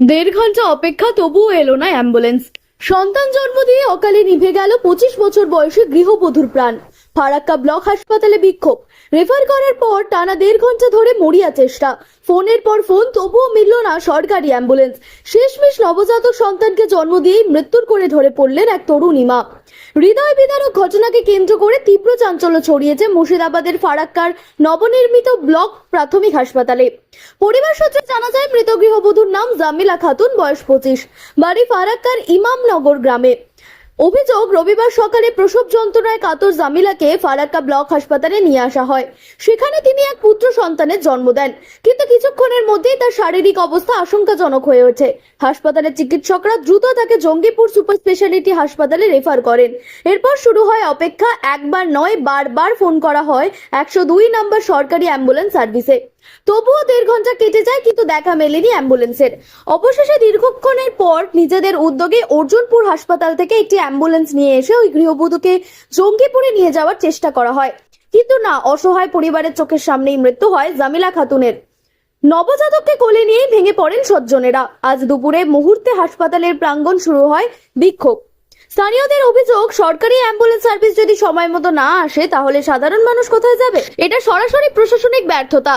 দেড় ঘণ্টা অপেক্ষা তবুও এলো না অ্যাম্বুলেন্স। সন্তান জন্ম দিয়ে অকালে নিভে গেল পঁচিশ বছর বয়সে গৃহবধূর প্রাণ। ফারাক্কা ব্লক হাসপাতালে বিক্ষোভ। রেফার করার পর টানা দেড় ঘণ্টা ধরে মরিয়া চেষ্টা। ফোনের পর ফোন, তবুও মিলল না সরকারি অ্যাম্বুলেন্স। শেষমেশ নবজাতক সন্তানকে জন্ম দিয়েই মৃত্যুর করে ধরে পড়লেন এক তরুণী মা হৃদয় বিদারক ঘটনাকে কেন্দ্র করে তীব্র চাঞ্চল্য ছড়িয়েছে মুর্শিদাবাদের ফারাক্কার নবনির্মিত ব্লক প্রাথমিক হাসপাতালে। পরিবার সূত্রে জানা যায় মৃত গৃহবধূর নাম জামিলা খাতুন, বয়স পঁচিশ। বাড়ি ফারাক্কার ইমামনগর গ্রামে। অভিযোগ, রবিবার সকালে প্রসব যন্ত্রণায় কাতর জামিলাকে ফারাক্কা ব্লক হাসপাতালে নিয়ে আসা হয়। সেখানে তিনি এক পুত্র সন্তানের জন্ম দেন। কিন্তু কিছুক্ষণের মধ্যেই তার শারীরিক অবস্থা আশঙ্কাজনক হয়ে ওঠে। হাসপাতালের চিকিৎসকরা দ্রুত তাকে জঙ্গিপুর সুপার স্পেশালিটি হাসপাতালে রেফার করেন। এরপর শুরু হয় অপেক্ষা। একবার নয়, বারবার ফোন করা হয়। একশো দুই নম্বর সরকারি অ্যাম্বুলেন্স সার্ভিসে। তবুও দেড় ঘণ্টা কেটে যায়, কিন্তু দেখা মেলেনি অ্যাম্বুলেন্সের। অবশেষে দীর্ঘক্ষণের পর নিজেদের উদ্যোগে অর্জুনপুর হাসপাতাল থেকে একটি অ্যাম্বুলেন্স নিয়ে এসে ওই গৃহবধূকে জঙ্গিপুরে নিয়ে যাওয়ার চেষ্টা করা হয়। কিন্তু না, অসহায় পরিবারের চোখের সামনেই মৃত্যু হয় জামিলা খাতুনের। নবজাতককে কোলে নিয়েই ভেঙে পড়েন সজ্জনেরা। আজ দুপুরে মুহূর্তে হাসপাতালের প্রাঙ্গণ শুরু হয় বিক্ষোভ। স্থানীয়দের অভিযোগ, সরকারি অ্যাম্বুলেন্স সার্ভিস যদি সময় মতো না আসে, তাহলে সাধারণ মানুষ কোথায় যাবে? এটা সরাসরি প্রশাসনিক ব্যর্থতা।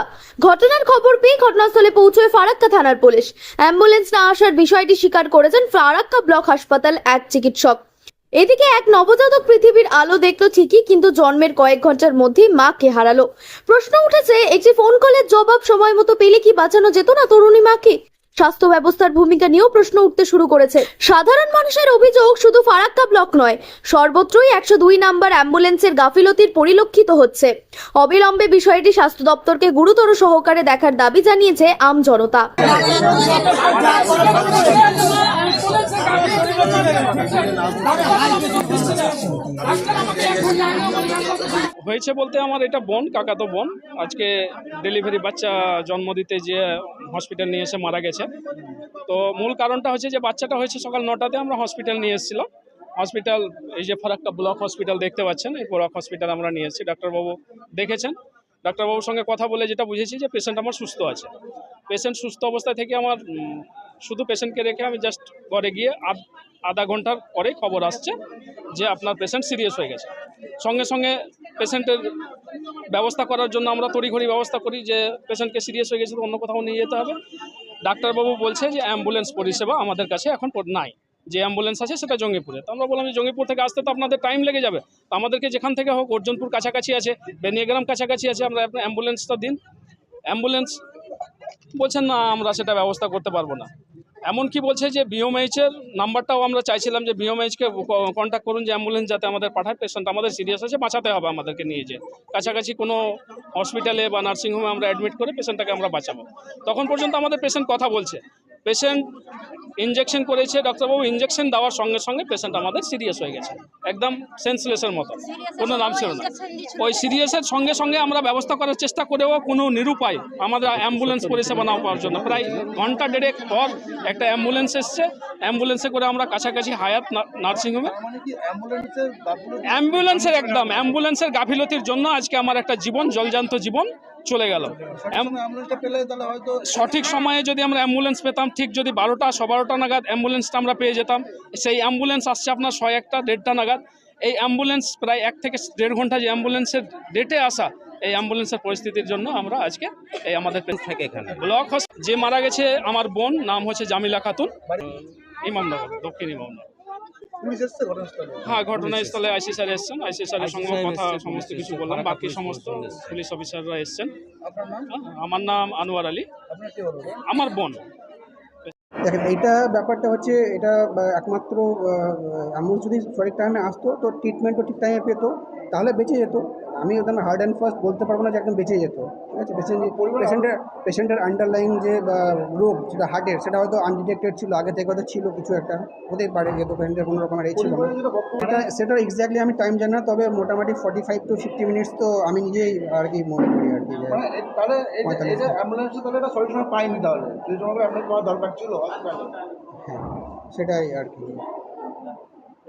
ঘটনার খবর পেয়ে ঘটনাস্থলে পৌঁছয় ফারাক্কা থানার পুলিশ। অ্যাম্বুলেন্স না আসার বিষয়টি স্বীকার করেছেন ফারাক্কা ব্লক হাসপাতাল এক চিকিৎসক। এদিকে এক নবজাতক পৃথিবীর আলো দেখল ঠিকই, কিন্তু জন্মের কয়েক ঘণ্টার মধ্যেই মাকে হারালো। প্রশ্ন উঠেছে, একটি ফোন কলের জবাব সময় মতো পেলে কি বাঁচানো যেত না তরুণী মাকে? স্বাস্থ্য ব্যবস্থার ভূমিকা নিয়েও প্রশ্ন উঠতে শুরু করেছে। সাধারণ মানুষের অভিযোগ শুধু ফারাক্কা ব্লক নয়, সর্বত্রই একশো দুই নাম্বার অ্যাম্বুলেন্সের গাফিলতির পরিলক্ষিত হচ্ছে। অবিলম্বে বিষয়টি স্বাস্থ্য দপ্তরকে গুরুতর সহকারে দেখার দাবি জানিয়েছে আম জনতা। হয়েছে বলতে আমার এটা বোন, কাকাতো বোন। আজকে ডেলিভারি বাচ্চা জন্ম দিতে যে হসপিটাল নিয়ে এসে মারা গেছে। তো মূল কারণটা হচ্ছে যে, বাচ্চাটা হয়েছে সকাল নটাতে, আমরা হসপিটাল নিয়ে এসেছিলাম। হসপিটাল এই যে ফারাক্কা ব্লক হসপিটাল দেখতে পাচ্ছেন, এই ব্লক হসপিটাল আমরা নিয়ে এসেছি। ডাক্তারবাবু দেখেছেন? ডাক্তারবাবুর সঙ্গে কথা বলে যেটা বুঝেছি যে পেশেন্ট আমার সুস্থ আছে। পেশেন্ট সুস্থ অবস্থা থেকে আমার শুধু পেশেন্টকে রেখে আমি জাস্ট ঘরে গিয়ে আধ- ঘণ্টার পরে খবর আসছে যে, আপনার পেশেন্ট সিরিয়াস হয়ে গেছে। সঙ্গে সঙ্গে পেশেন্টের ব্যবস্থা করার জন্য আমরা তড়িঘড়ি ব্যবস্থা করি যে পেশেন্টকে সিরিয়াস হয়ে গেছে তো অন্য কোথাও নিয়ে যেতে হবে। ডাক্তারবাবু বলছে যে অ্যাম্বুলেন্স পরিষেবা আমাদের কাছে এখন নাই। যে অ্যাম্বুলেন্স আছে সেটা জঙ্গিপুরে। তো আমরা বললাম যে জঙ্গিপুর থেকে আসতে তো আপনাদের টাইম লেগে যাবে। তো আমাদেরকে যেখান থেকে হোক, অর্জুনপুর কাছাকাছি আছে, বেনিয়াগ্রাম কাছাকাছি আছে, আমরা অ্যাম্বুলেন্সটা দিন। অ্যাম্বুলেন্স বলছেন না, আমরা সেটা ব্যবস্থা করতে পারব না। এমনকি বলছে যে বিওমএইচের নাম্বারটাও আমরা চাইছিলাম যে বিওমএইচকে কন্ট্যাক্ট করুন যে অ্যাম্বুলেন্স যাতে আমাদের পাঠায়। পেশেন্ট আমাদের সিরিয়াস আছে, বাঁচাতে হবে আমাদেরকে নিয়ে যে কাছাকাছি কোনো হসপিটালে বা নার্সিংহোমে আমরা অ্যাডমিট করে পেশেন্টটাকে আমরা বাঁচাবো। তখন পর্যন্ত আমাদের পেশেন্ট কথা বলছে। পেশেন্ট ইঞ্জেকশন করেছে ডাক্তারবাবু ইঞ্জেকশন দেওয়ার সঙ্গে সঙ্গে পেশেন্ট আমাদের সিরিয়াস হয়ে গেছে। একদম সেন্সলেসের মতো। কোনো নাম ছিল না। ওই সিরিয়াসের সঙ্গে সঙ্গে আমরা ব্যবস্থা করার চেষ্টা করেও কোনো নিরুপায় আমাদের অ্যাম্বুলেন্স পরিষেবা না পাওয়ার জন্য। প্রায় ঘণ্টা দেড়েক পর একটা অ্যাম্বুলেন্স এসছে। অ্যাম্বুলেন্সে করে আমরা কাছাকাছি হায়াত না- নার্সিংহোমে। অ্যাম্বুলেন্সের একদম অ্যাম্বুলেন্সের গাফিলতির জন্য আজকে আমার একটা জীবন জলজান্ত জীবন। চলে গেল। সঠিক সময়ে যদি আমরা অ্যাম্বুলেন্স পেতাম ঠিক যদি বারোটা স বারোটা নাগাদ অ্যাম্বুলেন্সটা আমরা পেয়ে যেতাম। সেই অ্যাম্বুলেন্স আসছে আপনার ছয় একটা দেড়টা নাগাদ। এই অ্যাম্বুলেন্স প্রায় এক থেকে দেড় ঘণ্টা যে অ্যাম্বুলেন্সের ডেটে আসা এই অ্যাম্বুলেন্সের পরিস্থিতির জন্য আমরা আজকে এই আমাদের থাকে এখানে। ব্লক যে মারা গেছে আমার বোন নাম হচ্ছে জামিলা খাতুন। ইমামনগর দক্ষিণ ইমামনগর। হ্যাঁ ঘটনাস্থলে আইসি স্যার এসছেন আইসি স্যারের সঙ্গে কথা সমস্ত কিছু বললাম বাকি সমস্ত পুলিশ অফিসাররা এসছেন। হ্যাঁ, আমার নাম আনোয়ার আলী। আমার বোন। দেখেন এইটা ব্যাপারটা হচ্ছে এটা একমাত্র অ্যাম্বুলেন্স যদি সঠিক টাইমে আসতো তো ট্রিটমেন্টও ঠিক টাইমে পেতো। তাহলে বেঁচে যেত। আমি একদম হার্ড অ্যান্ড ফাস্ট বলতে পারব না যে একদম বেঁচে যেত। ঠিক আছে? পেশেন্ট পেশেন্টের পেশেন্টের আন্ডারলাইন যে রোগ যেটা হার্টের সেটা হয়তো আনডিটেক্টেড ছিল আগে থেকে হয়তো ছিল কিছু একটা। হতেই পারে যেহেতু পেশেন্টের কোনো রকমের এই ছিল সেটা সেটা এক্স্যাক্টলি আমি টাইম জানি না তবে মোটামুটি forty five to fifty minutes তো আমি নিজেই আর কি মনে করি আর কি মানে তাহলে। অ্যাম্বুলেন্স এটা পাইনি তাহলে। সেই সময় অ্যাম্বুলেন্স পাওয়া দরকার ছিল হসপিটালে হ্যাঁ সেটাই আর কি।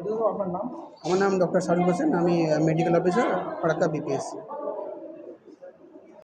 আপনার নাম? আমার নাম ডক্টর শাহরুখ হোসেন আমি মেডিকেল অফিসার ফারাক্কা বিপিএসসি